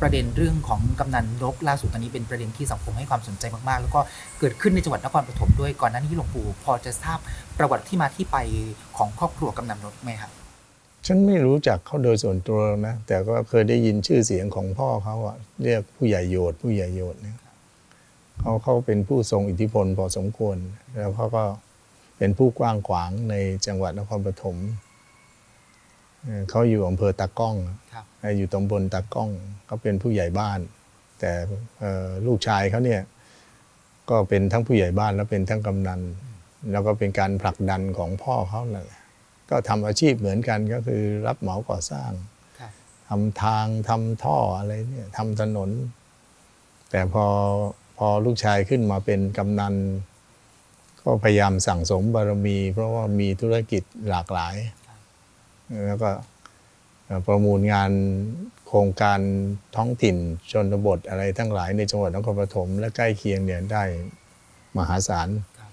ประเด็นเรื่องของกำนันนกล่าสุดตอนนี้เป็นประเด็นที่สังคมให้ความสนใจมากๆ แล้วก็เกิดขึ้นในจังหวัดนครปฐมด้วยก่อนหน้านี้หลวงปู่พอจะทราบประวัติที่มาที่ไปของครอบครัวกำนันนกไหมครับฉันไม่รู้จักเขาโดยส่วนตัวนะ แต่ก็เคยได้ยินชื่อเสียงของพ่อเขาอะเรียกผู้ใหญ่โยดผู้ใหญ่โยดเนี่ยเขาเขาเป็นผู้ทรงอิทธิพลพอสมควร แล้วเขาก็เป็นผู้กว้างขวางในจังหวัดนครปฐม เอ่อเขาอยู่อำเภอตากล้องครับเอ่ออยู่ตำบลตากล้องเขาเป็นผู้ใหญ่บ้าน แต่เอ่อลูกชายเขาเนี่ยก็เป็นทั้งผู้ใหญ่บ้านแล้วเป็นทั้งกำนัน แล้วก็เป็นการผลักดันของพ่อเขานั่นแหละก็ทำอาชีพเหมือนกันก็คือรับเหมาก่อสร้างครับทำทางทำท่ออะไรเนี่ยทำถนน แต่พอพอลูกชายขึ้นมาเป็นกำนัน ก็พยายามสั่งสมบารมี เพราะว่ามีธุรกิจหลากหลาย แล้วก็เอ่อประมูลงานโครงการท้องถิ่นชนบทอะไรทั้งหลายในจังหวัดนครปฐมและใกล้เคียงเนี่ยได้มหาศาลครับ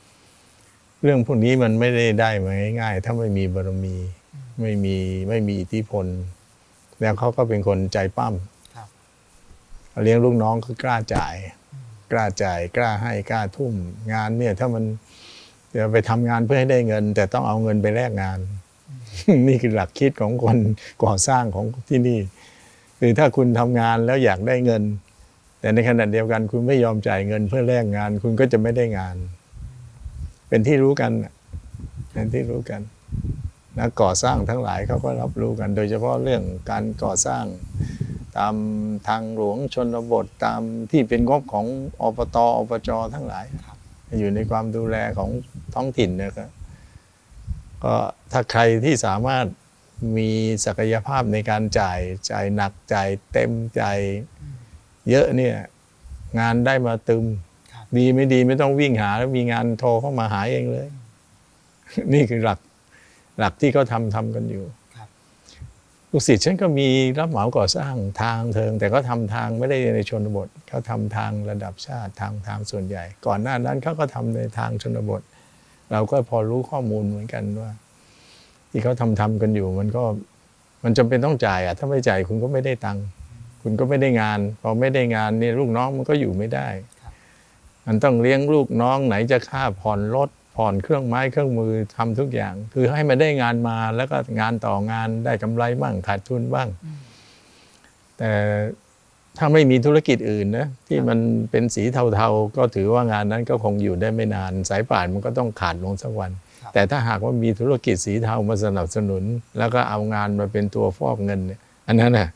เรื่องพวกนี้มันไม่ได้ได้มาง่าย ๆ ถ้าไม่มีบารมีไม่มีไม่มีอิทธิพล แล้วเขาก็เป็นคนใจปั้มครับเลี้ยงลูกน้องก็กล้าจ่าย กล้าจ่ายกล้าให้กล้าทุ่มงานเนี่ยถ้ามันจะไปทำงานเพื่อให้ได้เงิน แต่ต้องเอาเงินไปแลกงาน นี่คือหลักคิดของคนก่อสร้างของที่นี่ คือถ้าคุณทำงานแล้วอยากได้เงิน แต่ในขณะเดียวกันคุณไม่ยอมจ่ายเงินเพื่อแลกงาน คุณก็จะไม่ได้งาน เป็นที่รู้กันเป็นที่รู้กันนักก่อสร้างทั้งหลายเขาก็รับรู้กัน โดยเฉพาะเรื่องการก่อสร้างตามทางหลวงชนบทตามที่เป็นงบของอบตอบจทั้งหลายอยู่ในความดูแลของท้องถิ่นนะครับ ก็ถ้าใครที่สามารถมีศักยภาพในการจ่ายจ่ายหนักจ่ายเต็มจ่ายเยอะเนี่ยงานได้มาตึมครับดีไม่ดีไม่ต้องวิ่งหาแล้วมีงานโทรเข้ามาหาเองเลย นี่คือหลักหลักที่เขาทำทำกันอยู่ครับลูกศิษย์ฉันก็มีรับเหมาก่อสร้างทางเทิง แต่ก็ทำทางไม่ได้ในชนบทเขาทำทางระดับชาติทางทางส่วนใหญ่ ก่อนหน้านั้นเขาก็ทำในทางชนบท เราก็พอรู้ข้อมูลเหมือนกันว่า ที่เขาทำทำกันอยู่ มันก็มันจำเป็นต้องจ่ายอะถ้าไม่จ่ายคุณก็ไม่ได้ตังค์คุณก็ไม่ได้งานพอไม่ได้งานเนี่ยลูกน้องมันก็อยู่ไม่ได้ครับมันต้องเลี้ยงลูกน้องไหนจะค่าผ่อนรถผ่อนเครื่องไม้เครื่องมือทำทุกอย่าง คือให้มันได้งานมาแล้วก็งานต่องานได้กำไรบ้างขาดทุนบ้าง แต่ถ้าไม่มีธุรกิจอื่นนะที่มันเป็นสีเทาๆ ก็ถือว่างานนั้นก็คงอยู่ได้ไม่นาน สายป่านมันก็ต้องขาดลงสักวัน แต่ถ้าหากว่ามีธุรกิจสีเทามาสนับสนุน แล้วก็เอางานมาเป็นตัวฟอกเงินเนี่ยอันนั้นน่ะ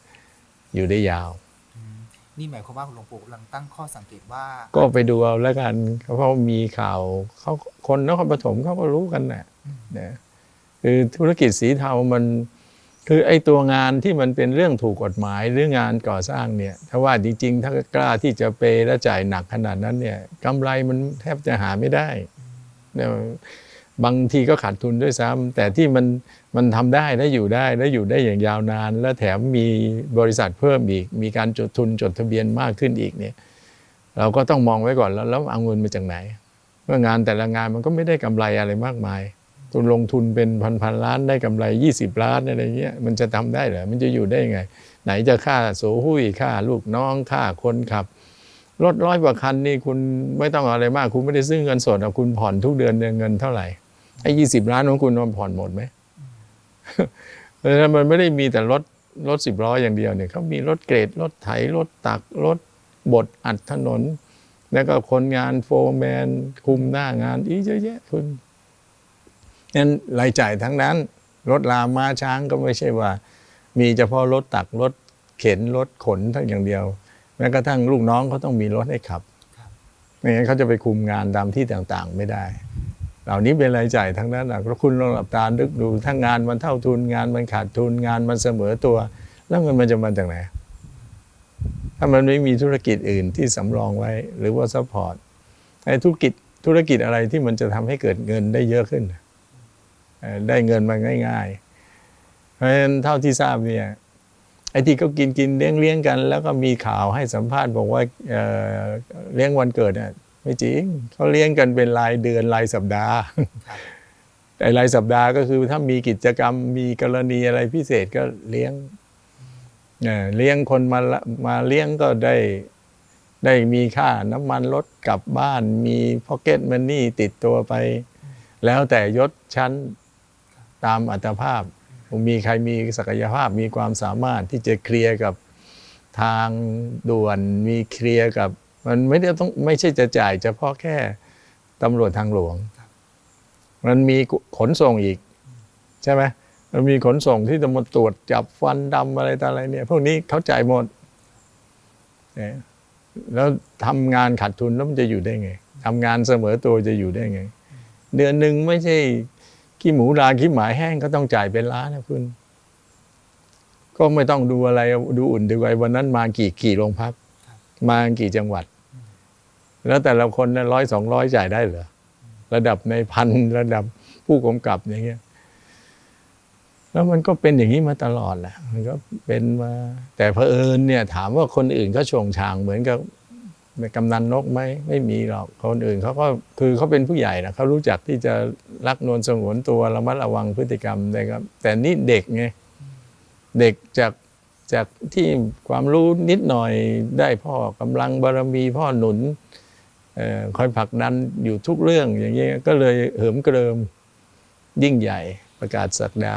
อยู่ได้ยาวอืมนี่หมายความว่าหลวงปู่กำลังตั้งข้อสังเกตว่า ก็ไปดูเอาแล้วกันเพราะมีข่าวเขาคนนครปฐมเขาก็รู้กันน่ะอืมนะคือธุรกิจสีเทามันคือไอ้ตัวงานที่มันเป็นเรื่องถูกกฎหมายหรืองานก่อสร้างเนี่ยถ้าว่าจริงๆ ถ้ากล้าที่จะเปย์และจ่ายหนักขนาดนั้นเนี่ยกำไรมันแทบจะหาไม่ได้เนี่ย บางทีก็ขาดทุนด้วยซ้ำแต่ที่มันมันทำได้และอยู่ได้และอยู่ได้อย่างยาวนาน และแถมมีบริษัทเพิ่มอีก มีการจดทุนจดทะเบียนมากขึ้นอีกเนี่ยเราก็ต้องมองไว้ก่อนแล้วแล้วเอาเงินมาจากไหนเมื่องานแต่ละงานมันก็ไม่ได้กำไรอะไรมากมายตุนลงทุนเป็นพันพันๆล้านได้กำไร 20 ล้านอะไรเงี้ยมันจะทำได้เหรอมันจะอยู่ได้ยังไง ไหนจะค่าโสหุ้ยค่าลูกน้องค่าคนขับรถร้อยกว่าคันนี่คุณไม่ต้องเอาอะไรมาก คุณไม่ได้ซื้อเงินสดอะคุณผ่อนทุกเดือนเนี่ยเงินเท่าไหร่ ไอ้ยี่สิบล้านของคุณมันผ่อนหมดไหมเพราะฉะนั้นมันไม่ได้มีแต่รถรถสิบล้ออย่างเดียวเนี่ยเขามีรถเกรดรถไถรถตักรถบดอัดถนน แล้วก็คนงานโฟร์แมน คุมหน้างานอีกเยอะแยะคุณนั้นรายจ่ายทั้งนั้น รถลาม้าช้างก็ไม่ใช่ว่า มีเฉพาะรถตักรถเข็นรถขนทั้งอย่างเดียวแม้กระทั่งลูกน้องเขาต้องมีรถให้ขับครับไม่งั้นเขาจะไปคุมงานตามที่ต่างๆ ไม่ได้ เหล่านี้เป็นรายจ่ายทั้งนั้นนะแล้วคุณลองหลับตานึกดูถ้างานมันเท่าทุนงานมันขาดทุนงานมันเสมอตัว แล้วเงินมันจะมาจากไหนถ้ามันไม่มีธุรกิจอื่นที่สำรองไว้หรือว่าซัพพอร์ตไอ้ธุรกิจธุรกิจอะไรที่มันจะทำให้เกิดเงินได้เยอะขึ้น ได้เงินมาง่าย ๆ เพราะฉะนั้นเท่าที่ทราบเนี่ยไอ้ที่เขากินกินเลี้ยงเลี้ยงกัน แล้วก็มีข่าวให้สัมภาษณ์บอกว่าเเลี้ยงวันเกิดเนี่ย ไม่จริงเขาเลี้ยงกันเป็นรายเดือนรายสัปดาห์ครับแต่รายสัปดาห์ก็คือถ้ามีกิจกรรมมีกรณีอะไรพิเศษก็เลี้ยงเออเลี้ยงคนมาละมาเลี้ยงก็ได้ได้มีค่าน้ำมันรถกลับบ้าน มีพ็อกเก็ตมันนี่ติดตัวไป แล้วแต่ยศชั้นตามอัตภาพ มีใครมีศักยภาพมีความสามารถที่จะเคลียร์กับทางด่วนมีเคลียร์กับ มันไม่ได้ต้องไม่ใช่จะจ่ายเฉพาะแค่ตำรวจทางหลวง มันมีขนส่งอีก ใช่ไหมมันมีขนส่งที่จะมาตรวจจับฟันดำอะไรต่ออะไรเนี่ย พวกนี้เขาจ่ายหมดเนี่ยแล้วทำงานขาดทุนแล้วมันจะอยู่ได้ไงทำงานเสมอตัวจะอยู่ได้ไง เดือนหนึ่งไม่ใช่ขี้หมูราขี้หมาแห้งก็ต้องจ่ายเป็นล้านนะคุณก็ไม่ต้องดูอะไรดูอุ่นดูไว้วันนั้นมากี่กี่โรงพัก มากี่จังหวัด แล้วแต่ละคนนะร้อยสองร้อยจ่ายได้เหรอระดับในพันระดับผู้กำกับอย่างเงี้ยแล้วมันก็เป็นอย่างนี้มาตลอดแหละมันก็เป็นมาแต่เผอิญเนี่ย ถามว่าคนอื่นเขาชงชางเหมือนกับกำนันนกไหมไม่มีหรอกคนอื่นเขาก็คือเขาเป็นผู้ใหญ่นะเขารู้จักที่จะรักนวลสงวนตัวระมัดระวังพฤติกรรมนะครับแต่นี่เด็กไงเด็กจาก จากที่ความรู้นิดหน่อยได้พ่อกำลังบารมีพ่อหนุนออคอยผลักดันอยู่ทุกเรื่องอย่างเงี้ยก็เลยเหิมเกริมยิ่งใหญ่ประกาศศักดา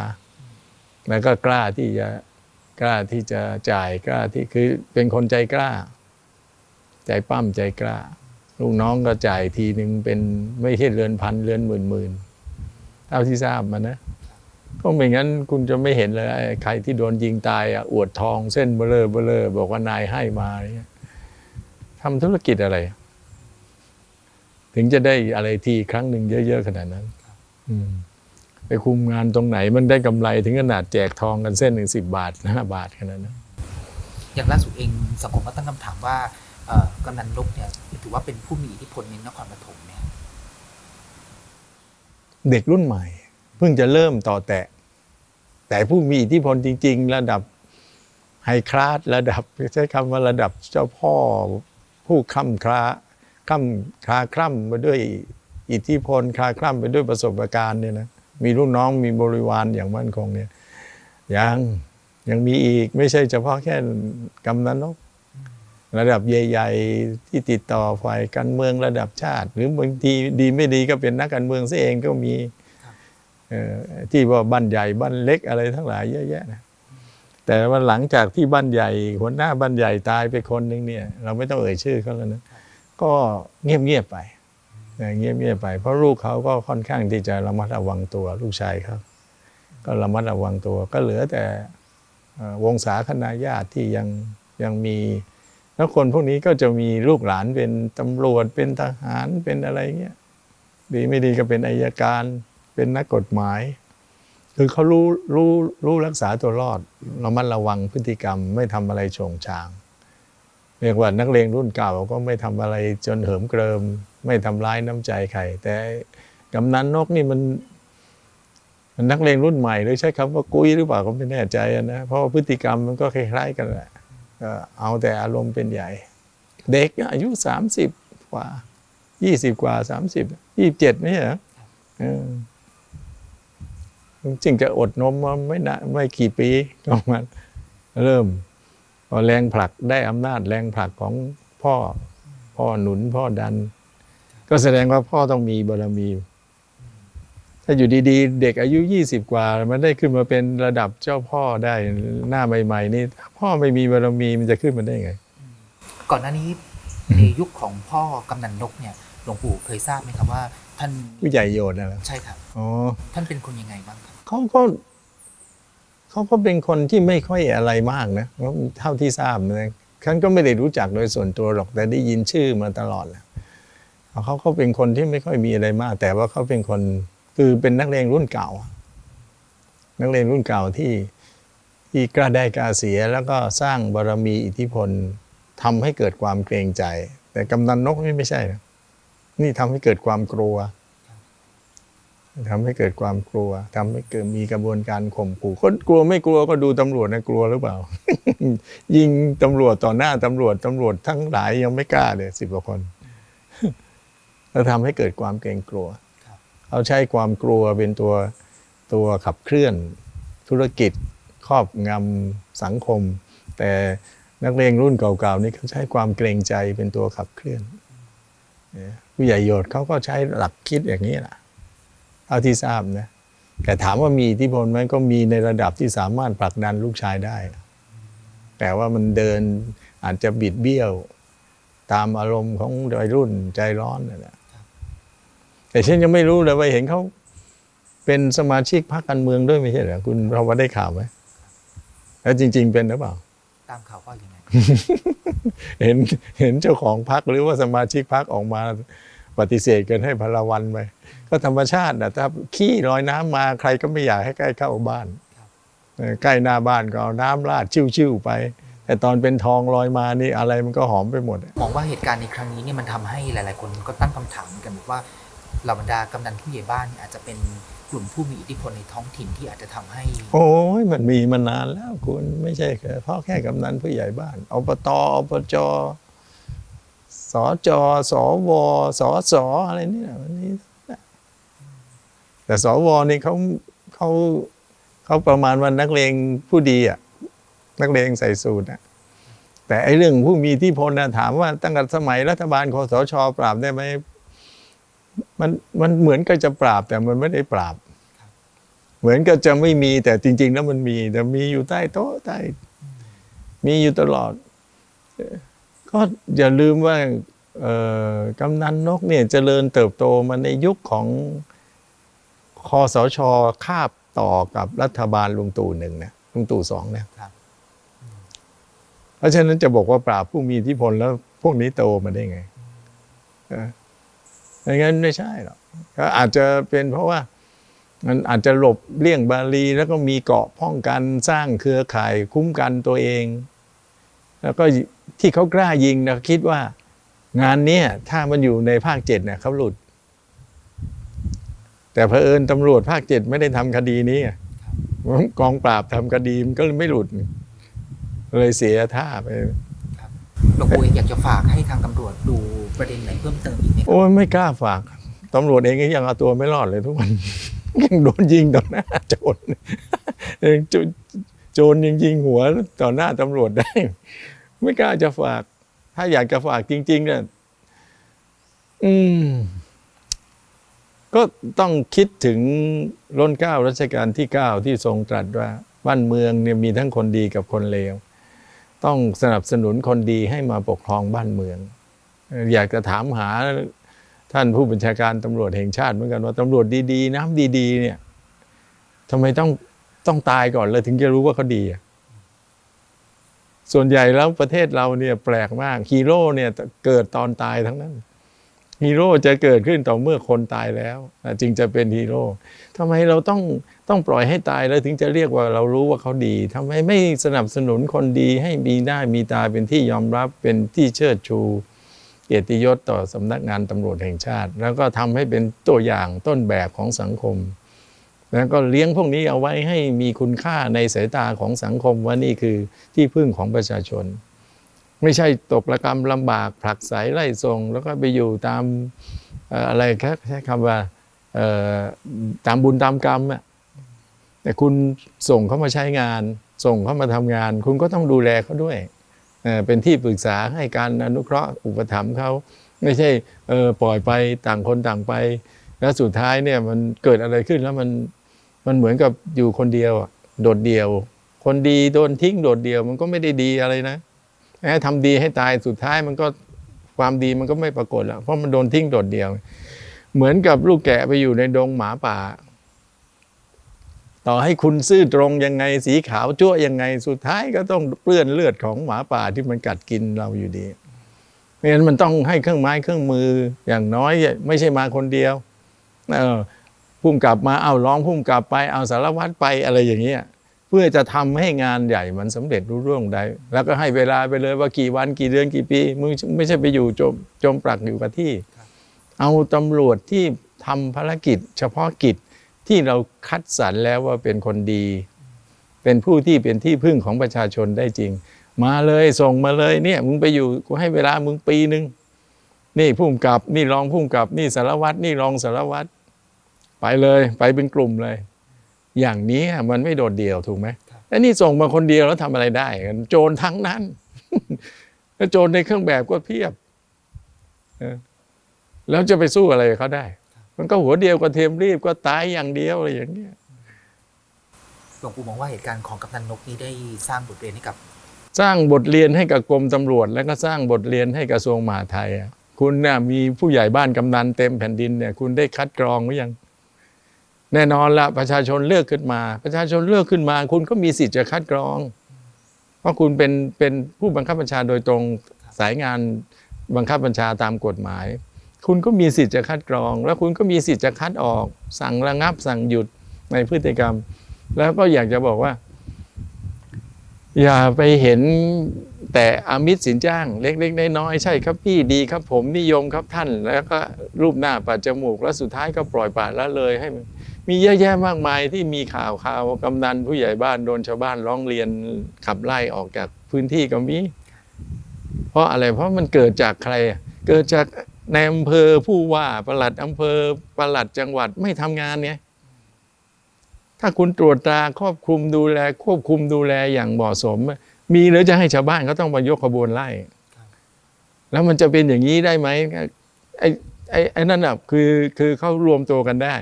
แล้วก็กล้าที่จะกล้าที่จะจ่ายกล้าที่คือเป็นคนใจกล้า ใจปั้มใจกล้า ลูกน้องก็จ่ายทีหนึ่งเป็นไม่ใช่เรือนพันเรือนหมื่นหมื่นเท่าที่ทราบมานะ ก็ไม่งั้นคุณจะไม่เห็นเลยไอ้ใครที่โดนยิงตายอะอวดทองเส้นเบลอเบลอบอกว่านายให้มาอะไรเงี้ยทำธุรกิจอะไร ถึงจะได้อะไรทีครั้งหนึ่งเยอะๆขนาดนั้นอืมไปคุมงานตรงไหนมันได้กำไรถึงขนาดแจกทองกันเส้นหนึ่งสิบบาทห้าบาทขนาดนั้นอย่างล่าสุดเองสังคมก็ตั้งคำถามว่าเอ่อกำนันนกเนี่ยถือว่าเป็นผู้มีอิทธิพลในนครปฐมเนี่ยเด็กรุ่นใหม่ เพิ่งจะเริ่มต่อแตะ แต่ผู้มีอิทธิพลจริง ๆ ระดับไฮคลาสระดับใช้คำว่าระดับเจ้าพ่อผู้คล่ำคลาคล่ำคลาคล่ำไปด้วยอิทธิพลคลาคล่ำไปด้วยประสบการณ์เนี่ยนะมีลูกน้องมีบริวารอย่างมั่นคงเนี่ยยังยังมีอีกไม่ใช่เฉพาะแค่กำนันนกระดับใหญ่ ๆ ที่ติดต่อฝ่ายการเมืองระดับชาติ หรือบางทีดีไม่ดีก็เป็นนักการเมืองซะเองก็มี ที่ว่าบ้านใหญ่บ้านเล็กอะไรทั้งหลายเยอะแยะนะแต่ว่าหลังจากที่บ้านใหญ่หัวหน้าบ้านใหญ่ตายไปคนหนึ่งเนี่ย เราไม่ต้องเอ่ยชื่อเขาแล้วนะก็เงียบๆไปเงียบเงียบไป เพราะลูกเขาก็ค่อนข้างที่จะระมัดระวังตัวลูกชายเขาก็ระมัดระวังตัว ก็เหลือแต่วงศาคณาญาติที่ยังยังมีแล้วคนพวกนี้ก็จะมีลูกหลานเป็นตำรวจเป็นทหารเป็นอะไรเงี้ยดีไม่ดีก็เป็นอายการ เป็นนักกฎหมาย คือเขารู้รู้รู้รักษาตัวรอดระมัดระวังพฤติกรรมไม่ทำอะไรโฉงฉางเรียกว่านักเลงรุ่นเก่าก็ไม่ทำอะไรจนเหิมเกริม ไม่ทำร้ายน้ำใจใครแต่กำนันนกนี่มันมันนักเลงรุ่นใหม่หรือใช้คำว่ากุ้ยหรือเปล่าก็ไม่แน่ใจนะเพราะาพฤติกรรมมันก็คล้ายๆกันแหละก็เอาแต่อารมณ์เป็นใหญ่ เด็กอายุสามสิบกว่ายี่สิบกว่าสามสิบยี่สิบเจ็ดไม่ใช่เหรอ จริงจะอดนมมาไม่นานไม่กี่ปีก็มันเริ่มพอแรงผลักได้อำนาจแรงผลักของพ่อพ่อหนุนพ่อดัน ก็แสดงว่าพ่อต้องมีบารมี ถ้าอยู่ดีๆ เด็กอายุยี่สิบกว่า มันได้ขึ้นมาเป็นระดับเจ้าพ่อได้หน้าใหม่ ๆ นี่พ่อไม่มีบารมีมันจะขึ้นมาได้ไง ก่อนหน้านี้ในยุคของพ่อกำนันนกเนี่ยหลวงปู่เคยทราบไหมครับว่า ท่านผู้ใหญ่โยนนะใช่ครับอ๋อท่านเป็นคนยังไงบ้างครับ เขาก็เขาก็เป็นคนที่ไม่ค่อยอะไรมากนะเท่าที่ทราบนะฉันก็ไม่ได้รู้จักโดยส่วนตัวหรอกแต่ได้ยินชื่อมาตลอดแหละเขาก็เป็นคนที่ไม่ค่อยมีอะไรมาก แต่ว่าเขาเป็นคนคือเป็นนักเลงรุ่นเก่า นักเลงรุ่นเก่าที่ที่กล้าได้กล้าเสียแล้วก็สร้างบารมีอิทธิพลทำให้เกิดความเกรงใจ แต่กำนันนกนี่ไม่ใช่นะนี่ทำให้เกิดความกลัว ทำให้เกิดความกลัวทำให้เกิดมีกระบวนการข่มขู่คนกลัวไม่กลัวก็ดูตำรวจนะกลัวหรือเปล่า ยิงตำรวจต่อหน้าตำรวจตำรวจทั้งหลายยังไม่กล้าเลยสิบกว่าคนแล้วทำให้เกิดความเกรงกลัวเขาใช้ความกลัวเป็นตัวตัวขับเคลื่อนธุรกิจครอบงำสังคม แต่นักเลงรุ่นเก่าๆนี่เขาใช้ความเกรงใจเป็นตัวขับเคลื่อนผู้ใหญ่โยชน์เขาก็ใช้หลักคิดอย่างนี้แหละ ท่าที่ทราบนะแต่ถามว่ามีอิทธิพลไหมก็มีในระดับที่สามารถผลักดันลูกชายได้ แต่ว่ามันเดินอาจจะบิดเบี้ยว ตามอารมณ์ของวัยรุ่นใจร้อนนั่นแหละแต่ฉันยังไม่รู้เลยว่าเห็นเขาเป็นสมาชิกพรรคการเมืองด้วยไม่ใช่เหรอคุณเราว่าได้ข่าวไหมแล้วจริง ๆ เป็นหรือเปล่า ตามข่าวว่าอย่างไงเห็นเห็นเจ้าของพรรคหรือว่าสมาชิกพรรคออกมา ปฏิเสธกันให้พลวันไปก็ธรรมชาตินะถ้าขี้ลอยน้ำมาใครก็ไม่อยากให้ใกล้เข้าบ้านเออใกล้หน้าบ้านก็เอาน้ำราดชิวๆไป แต่ตอนเป็นทองลอยมานี่อะไรมันก็หอมไปหมดมองว่าเหตุการณ์ในครั้งนี้เนี่ยมันทำให้หลาย ๆ คนก็ตั้งคำถามกันว่าเหล่าบรรดากำนันผู้ใหญ่บ้านเนี่ยอาจจะเป็นกลุ่มผู้มีอิทธิพลในท้องถิ่นที่อาจจะทำให้ โอ้ยมันมีมานานแล้วคุณไม่ใช่แค่เพราะแค่กำนันผู้ใหญ่บ้านอบตอบจ สจสวสสอะไรนี่นะมันนี่แต่สวนี่เขาเขาเขาประมาณว่านักเลงผู้ดีอะนักเลงใส่สูตรอะแต่ไอ้เรื่องผู้มีที่พลนะถามว่าตั้งแต่สมัยรัฐบาลคอสชปราบได้ไหมมันมันเหมือนก็จะปราบแต่มันไม่ได้ปราบ เหมือนก็จะไม่มีแต่จริง ๆ แล้วมันมี แต่มีอยู่ใต้โต๊ะใต้มีอยู่ตลอด ก็อย่าลืมว่าเอ่อกำนันนกเนี่ยเจริญเติบโตมาในยุคของคอสชคาบต่อกับรัฐบาลลุงตู่หนึ่งนะลุงตู่สองนะครับ เพราะฉะนั้นจะบอกว่าปราบผู้มีอิทธิพลแล้วพวกนี้โตมาได้ไงเออไม่งั้นไม่ใช่หรอกก็อาจจะเป็นเพราะว่ามันอาจจะหลบเลี่ยงบาลีแล้วก็มีเกราะป้องกันสร้างเครือข่ายคุ้มกันตัวเอง แล้วก็ ที่เขากล้ายิงนะคิดว่างานเนี้ยถ้ามันอยู่ในภาคเจ็ดเนี่ยเขาหลุด แต่เผอิญตำรวจภาคเจ็ดไม่ได้ทำคดีนี้ไงกองปราบทำคดีมันก็เลยไม่หลุด เลยเสียท่าไปหลวงปู่อยากจะฝากให้ทางตำรวจดูประเด็นไหนเพิ่มเติมอีกไหมครับโอ้ยไม่กล้าฝากตำรวจเองก็ยังเอาตัวไม่รอดเลยทุกวันยังโดนยิงต่อหน้าโจรเองโจโจรยังยิงหัวต่อหน้าตำรวจได้ ไม่กล้าจะฝาก ถ้าอยากจะฝากจริง ๆ เนี่ย อืม ก็ต้องคิดถึงร้นเก้ารัชกาลที่เก้าที่ทรงตรัสว่า บ้านเมืองเนี่ยมีทั้งคนดีกับคนเลว ต้องสนับสนุนคนดีให้มาปกครองบ้านเมือง อยากจะถามหาท่านผู้บัญชาการตำรวจแห่งชาติเหมือนกันว่าตำรวจดีๆ น้ำดี ๆ เนี่ยทำไมต้องต้องตายก่อนเลยถึงจะรู้ว่าเขาดีอะ ส่วนใหญ่แล้วประเทศเราเนี่ยแปลกมากฮีโร่เนี่ยเกิดตอนตายทั้งนั้นฮีโร่จะเกิดขึ้นต่อเมื่อคนตายแล้วจึงจะเป็นฮีโร่ทำไมเราต้องต้องปล่อยให้ตายแล้วถึงจะเรียกว่าเรารู้ว่าเขาดีทำไมไม่สนับสนุนคนดีให้มีได้มีตาเป็นที่ยอมรับเป็นที่เชิดชูเกียรติยศต่อสำนักงานตำรวจแห่งชาติ แล้วก็ทำให้เป็นตัวอย่างต้นแบบของสังคม แล้วก็เลี้ยงพวกนี้เอาไว้ให้มีคุณค่าในสายตาของสังคมว่านี่คือที่พึ่งของประชาชน ไม่ใช่ตกระกรรมลำบากผลักไสไล่ส่ง แล้วก็ไปอยู่ตามอะไรแค่ใช้คำว่าตามบุญตามกรรมอะแต่คุณส่งเขามาใช้งาน ส่งเขามาทำงาน คุณก็ต้องดูแลเขาด้วยเป็นที่ปรึกษาให้การอนุเคราะห์อุปถัมภ์เขาไม่ใช่ปล่อยไปต่างคนต่างไป แล้วสุดท้ายเนี่ยมันเกิดอะไรขึ้นแล้วมัน มันเหมือนกับอยู่คนเดียวโดดเดี่ยว คนดีโดนทิ้งโดดเดี่ยว มันก็ไม่ได้ดีอะไรนะแม้ทำดีให้ตายสุดท้ายมันก็ความดีมันก็ไม่ปรากฏแล้วเพราะมันโดนทิ้งโดดเดี่ยว เหมือนกับลูกแกะไปอยู่ในดงหมาป่า ต่อให้คุณซื่อตรงยังไงสีขาวจั่วยังไงสุดท้ายก็ต้องเปื้อนเลือดของหมาป่าที่มันกัดกินเราอยู่ดีเพราะฉะนั้นมันต้องให้เครื่องไม้เครื่องมืออย่างน้อยไม่ใช่มาคนเดียว เออ พุ่มกลับมาเอาร้องพุ่มกลับไปเอาสารวัตรไปอะไรอย่างเงี้ยเพื่อจะทำให้งานใหญ่มันสำเร็จรุ่ร่วงได้ แล้วก็ให้เวลาไปเลยว่ากี่วันกี่เดือนกี่ปีมึงไม่ใช่ไปอยู่จมจมปลักอยู่กับที่ เอาตำรวจที่ทำภารกิจ เฉพาะกิจที่เราคัดสรรแล้วว่าเป็นคนดี เป็นผู้ที่เป็นที่พึ่งของประชาชนได้จริง มาเลยส่งมาเลยเนี่ยมึงไปอยู่กูให้เวลามึงปีหนึ่งนี่พุ่มกับนี่รองพุ่มกับนี่สารวัตรนี่รองสารวัตร ไปเลยไปเป็นกลุ่มเลย อย่างนี้มันไม่โดดเดี่ยวถูกไหมแล้วนี่ส่งมาคนเดียวแล้วทำอะไรได้กันโจรทั้งนั้นแล้วโจรในเครื่องแบบก็เพียบเออแล้วจะไปสู้อะไรกับเขาได้ มันก็หัวเดียวกับเทียมรีบก็ตายอย่างเดียวอะไรอย่างเงี้ยหลวงปู่มองว่าเหตุการณ์ของกำนันนกนี้ได้สร้างบทเรียนให้กับ สร้างบทเรียนให้กับกรมตำรวจ แล้วก็สร้างบทเรียนให้กระทรวงมหาดไทยอะคุณเนี่ยมีผู้ใหญ่บ้านกำนันเต็มแผ่นดินเนี่ย คุณได้คัดกรองหรือยัง แน่นอนละประชาชนเลือกขึ้นมา ประชาชนเลือกขึ้นมา คุณก็มีสิทธิ์จะคัดกรอง เพราะคุณเป็นเป็นผู้บังคับบัญชาโดยตรงสายงานบังคับบัญชาตามกฎหมาย คุณก็มีสิทธิ์จะคัดกรอง แล้วคุณก็มีสิทธิ์จะคัดออก สั่งระงับ สั่งหยุดในพฤติกรรม แล้วก็อยากจะบอกว่า อย่าไปเห็นแต่อามิตรสินจ้างเล็กๆน้อยๆใช่ครับพี่ดีครับผมนิยมครับท่าน แล้วก็รูปหน้าปัดจมูกแล้วสุดท้ายก็ปล่อยปละละเลยให้ มีเยอะแยะมากมายที่มีข่าวข่าวกำนันผู้ใหญ่บ้านโดนชาวบ้านร้องเรียนขับไล่ออกจากพื้นที่ก็มีเพราะอะไรเพราะมันเกิดจากใคร เกิดจากในอำเภอผู้ว่าประหลัดอำเภอประหลัดจังหวัดไม่ทำงานเนี่ยถ้าคุณตรวจตราควบคุมดูแล ควบคุมดูแลอย่างเหมาะสม มีหรือจะให้ชาวบ้านเขาต้องมายกขบวนไล่แล้วมันจะเป็นอย่างนี้ได้ไหมไอ้ไอ้ไอ้นั่นอะคือคือเขารวมตัวกันได้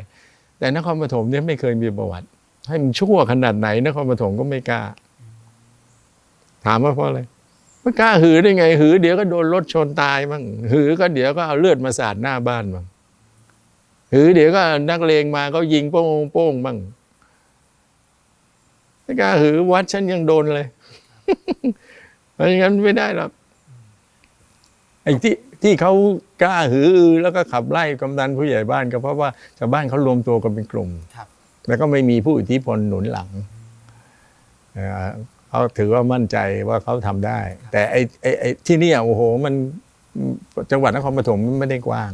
แต่นครปฐมเนี่ยไม่เคยมีประวัติ ให้มันชั่วขนาดไหนนครปฐมก็ไม่กล้า ถามว่าเพราะอะไรไม่กล้าหือได้ไง หือ เดี๋ยวก็โดนรถชนตายมั่งหือก็เดี๋ยวก็เอาเลือดมาสาดหน้าบ้านมั่งหือ เดี๋ยวก็นักเลงมาก็ยิงโป้งโป้งมั่งไม่กล้าหือวัดฉันยังโดนเลยเพราะงั้นไม่ได้หรอกไอ้ที่ที่เขา กล้าหืออือแล้วก็ขับไล่กำนันผู้ใหญ่บ้านก็เพราะว่าชาวบ้านเขารวมตัวกันเป็นกลุ่ม ครับ แล้วก็ไม่มีผู้อิทธิพลหนุนหลังเอ่อเขาถือว่ามั่นใจว่าเขาทำได้ แต่ไอ้ไอ้ไอ้ที่เนี่ยโอ้โหมันจังหวัดนครปฐมมันไม่ได้กว้าง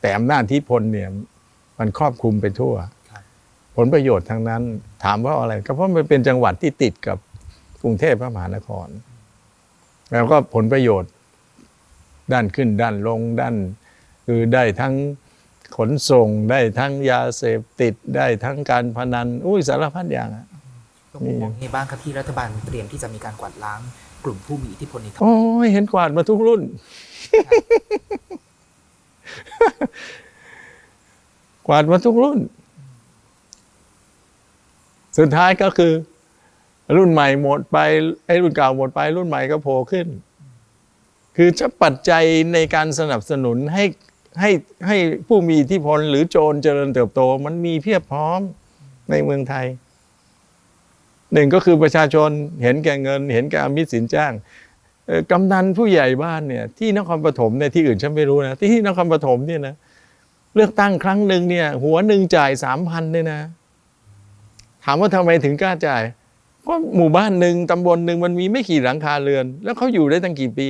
แต่อำนาจอิทธิพลเนี่ยมันครอบคลุมไปทั่ว ครับ ผลประโยชน์ทางนั้น ถามว่าอะไรก็เพราะมันเป็นจังหวัดที่ติดกับกรุงเทพพระมหานคร แล้วก็ผลประโยชน์ ด้านขึ้นด้านลงด้านคือได้ทั้งขนส่งได้ทั้งยาเสพติดได้ทั้งการพนันอุ้ยสารพัดอย่างอะหลวงปู่มองยังไงบ้างครับที่รัฐบาลเตรียมที่จะมีการกวาดล้างกลุ่มผู้มีอิทธิพลในท้องโอ้ยเห็นกวาดมาทุกรุ่น กวาดมาทุกรุ่น สุดท้ายก็คือ รุ่นใหม่หมดไปไอ้รุ่นเก่าหมดไป รุ่นใหม่ก็โผล่ขึ้น คือจะปัจจัยในการสนับสนุนให้ให้ให้ผู้มีอิทธิพลหรือโจรเจริญเติบโต มันมีเพียบพร้อมในเมืองไทยหนึ่งก็คือประชาชนเห็นแก่เงิน เห็นแก่อมิตรสินจ้างกำนันผู้ใหญ่บ้านเนี่ยที่นครปฐมเนี่ยที่อื่นฉันไม่รู้นะที่นครปฐมเนี่ยนะเลือกตั้งครั้งหนึ่งเนี่ย หัวหนึ่งจ่ายสามพันเนี่ยนะ ถามว่าทำไมถึงกล้าจ่ายเพราะหมู่บ้านหนึ่งตำบลหนึ่งมันมีไม่กี่หลังคาเรือน แล้วเขาอยู่ได้ตั้งกี่ปี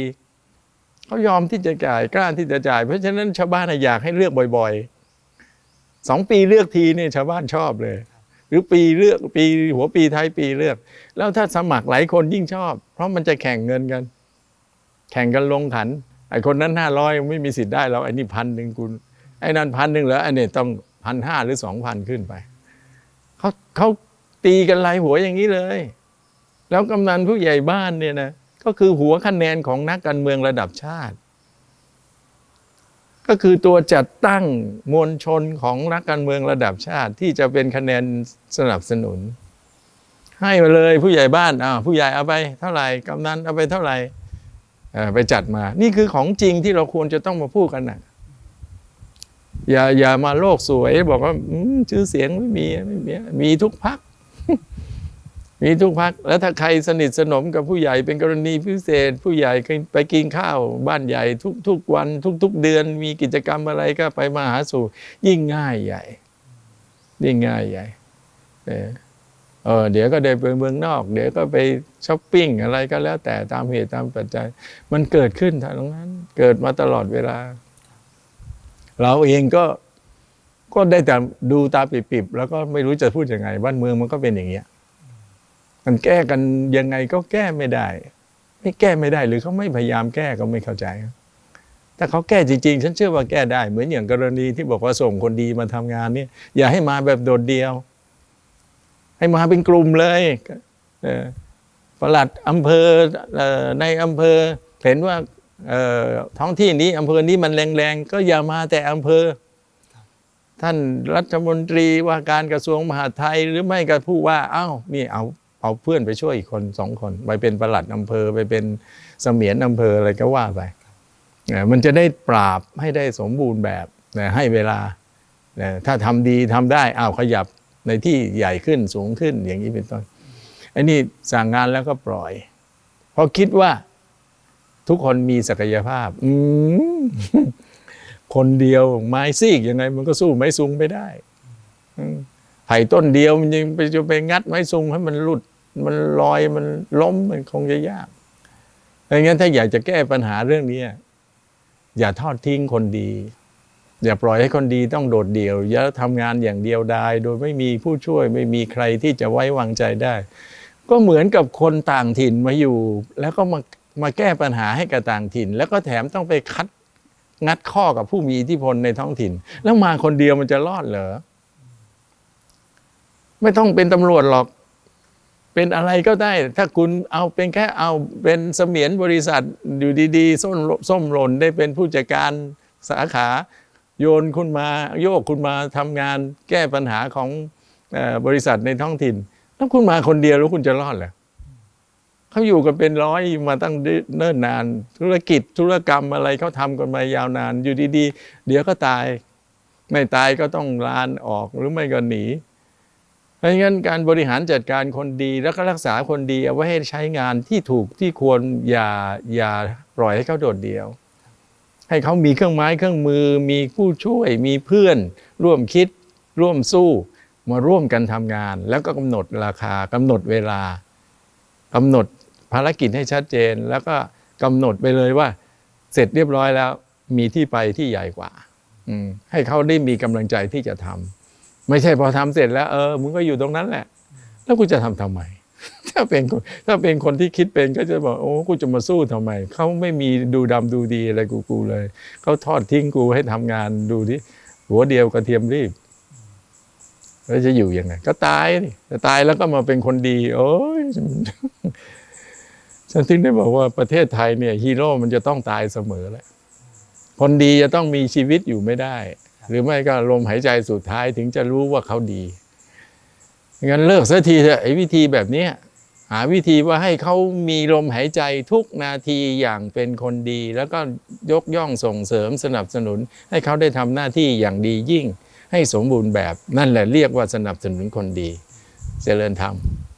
เขายอมที่จะจ่ายกล้าที่จะจ่าย เพราะฉะนั้นชาวบ้านอยากให้เลือกบ่อยๆสองปีเลือกทีเนี่ยชาวบ้านชอบเลย หรือปีเลือกปีหัวปีท้ายปีเลือก แล้วถ้าสมัครหลายคนยิ่งชอบ เพราะมันจะแข่งเงินกัน แข่งกันลงขันไอ้คนนั้นห้าร้อยไม่มีสิทธิ์ได้แล้วไอ้นี่พันหนึ่งคุณไอ้นั่นพันหนึ่งแล้วไอ้นี่ต้องพันห้าหรือสองพันขึ้นไปเขาเขาตีกันลายหัวอย่างนี้เลย แล้วกำนันผู้ใหญ่บ้านเนี่ยนะ ก็คือหัวคะแนนของนักการเมืองระดับชาติ ก็คือตัวจัดตั้งมวลชนของนักการเมืองระดับชาติ ที่จะเป็นคะแนนสนับสนุน ให้มาเลยผู้ใหญ่บ้านอ่าผู้ใหญ่เอาไปเท่าไหร่กำนันเอาไปเท่าไหร่ไปจัดมา นี่คือของจริงที่เราควรจะต้องมาพูดกันนะอย่าอย่ามาโลกสวยบอกว่าชื่อเสียงไม่มีไม่มีมีทุกพัก มีทุกพักแล้วถ้าใครสนิทสนมกับผู้ใหญ่เป็นกรณีพิเศษ ผู้ใหญ่ไปกินข้าวบ้านใหญ่ทุกทุกวัน ทุกทุกเดือนมีกิจกรรมอะไรก็ไปมาหาสู่ ยิ่งง่ายใหญ่ ยิ่งง่ายใหญ่เออเดี๋ยวก็ได้ไปเมืองนอก เดี๋ยวก็ไปช้อปปิ้งอะไรก็แล้วแต่ตามเหตุตามปัจจัย มันเกิดขึ้นทางนั้น เกิดมาตลอดเวลา เราเองก็ก็ได้แต่ดูตาปิบๆแล้วก็ไม่รู้จะพูดยังไงบ้านเมืองมันก็เป็นอย่างเงี้ย มันแก้กันยังไงก็แก้ไม่ได้ ไม่แก้ไม่ได้หรือเขาไม่พยายามแก้ก็ไม่เข้าใจถ้าเขาแก้จริงๆ ฉันเชื่อว่าแก้ได้ เหมือนอย่างกรณีที่บอกว่าส่งคนดีมาทำงานเนี่ย อย่าให้มาแบบโดดเดียว ให้มาเป็นกลุ่มเลยประหลัดอำเภอในอำเภอเห็นว่าท้องที่นี้อำเภอนี้มันแรงๆ ก็อย่ามาแต่อำเภอ ท่านรัฐมนตรีว่าการกระทรวงมหาดไทยหรือไม่ก็ผู้ว่า เอ้านี่เอา เอาเพื่อนไปช่วยอีกคนสองคนไปเป็นประหลัดอำเภอไปเป็นเสมียนอำเภออะไรก็ว่าไปเอ่อมันจะได้ปราบให้ได้สมบูรณ์แบบให้เวลาถ้าทำดีทำได้อ้าวขยับในที่ใหญ่ขึ้นสูงขึ้นอย่างนี้เป็นต้นไอ้นี่สั่งงานแล้วก็ปล่อย เพราะคิดว่าทุกคนมีศักยภาพ อืคนเดียวไม้ซีกยังไง มันก็สู้ไม้ซุงไม่ได้ไผ่ต้นเดียวมันยังไปจะไปงัดไม้ซุงให้มันหลุด มันลอยมันล้มมันคงจะยากดังนั้นถ้าอยากจะแก้ปัญหาเรื่องนี้อย่าทอดทิ้งคนดี อย่าปล่อยให้คนดีต้องโดดเดี่ยว อย่าทำงานอย่างเดียวดายโดยไม่มีผู้ช่วยไม่มีใครที่จะไว้วางใจได้ ก็เหมือนกับคนต่างถิ่นมาอยู่ แล้วก็มามาแก้ปัญหาให้กับต่างถิ่น แล้วก็แถมต้องไปคัดงัดข้อกับผู้มีอิทธิพลในท้องถิ่น แล้วมาคนเดียวมันจะรอดเหรอไม่ต้องเป็นตำรวจหรอก เป็นอะไรก็ได้ ถ้าคุณเอาเป็นแค่เอาเป็นเสมียนบริษัทอยู่ดีๆ ส้มส้มหล่นได้เป็นผู้จัดการสาขา โยนคุณมาโยกคุณมาทำงานแก้ปัญหาของบริษัทในท้องถิ่นแล้วคุณมาคนเดียวแล้วคุณจะรอดเหรอเขาอยู่กันเป็นร้อยมาตั้งเนิ่นนาน ธุรกิจธุรกรรมอะไรเขาทำกันมายาวนาน อยู่ดีๆ เดี๋ยวก็ตาย ไม่ตายก็ต้องลานออกหรือไม่ก็หนี เพราะงั้นการบริหารจัดการคนดีแล้วก็รักษาคนดีเอาไว้ให้ใช้งานที่ถูกที่ควรอย่าอย่าปล่อยให้เขาโดดเดี่ยว ให้เขามีเครื่องไม้เครื่องมือ มีผู้ช่วยมีเพื่อน ร่วมคิด ร่วมสู้ มาร่วมกันทำงาน แล้วก็กำหนดราคากำหนดเวลากำหนดภารกิจให้ชัดเจน แล้วก็กำหนดไปเลยว่า เสร็จเรียบร้อยแล้วมีที่ไปที่ใหญ่กว่าให้เขาได้มีกำลังใจที่จะทำ ไม่ใช่พอทำเสร็จแล้วเออมึงก็อยู่ตรงนั้นแหละ แล้วกูจะทำทำไม ถ้าเป็นคนถ้าเป็นคนที่คิดเป็นก็จะบอกโอ้กูจะมาสู้ทำไมเขาไม่มีดูดำดูดีอะไรกูกูเลยเขาทอดทิ้งกูให้ทำงานดูดิหัวเดียวกระเทียมรีบแล้วจะอยู่ยังไง ก็ตายดิแต่ตายแล้วก็มาเป็นคนดี โอ้ยฉันถึงได้บอกว่าประเทศไทยเนี่ยฮีโร่มันจะต้องตายเสมอแหละคนดีจะต้องมีชีวิตอยู่ไม่ได้ หรือไม่ก็ลมหายใจสุดท้ายถึงจะรู้ว่าเขาดีงั้นเลิกสักทีเถอะไอ้วิธีแบบนี้หาวิธีว่าให้เขามีลมหายใจทุกนาทีอย่างเป็นคนดี แล้วก็ยกย่องส่งเสริมสนับสนุน ให้เขาได้ทำหน้าที่อย่างดียิ่ง ให้สมบูรณ์แบบนั่นแหละเรียกว่าสนับสนุนคนดี เจริญธรรม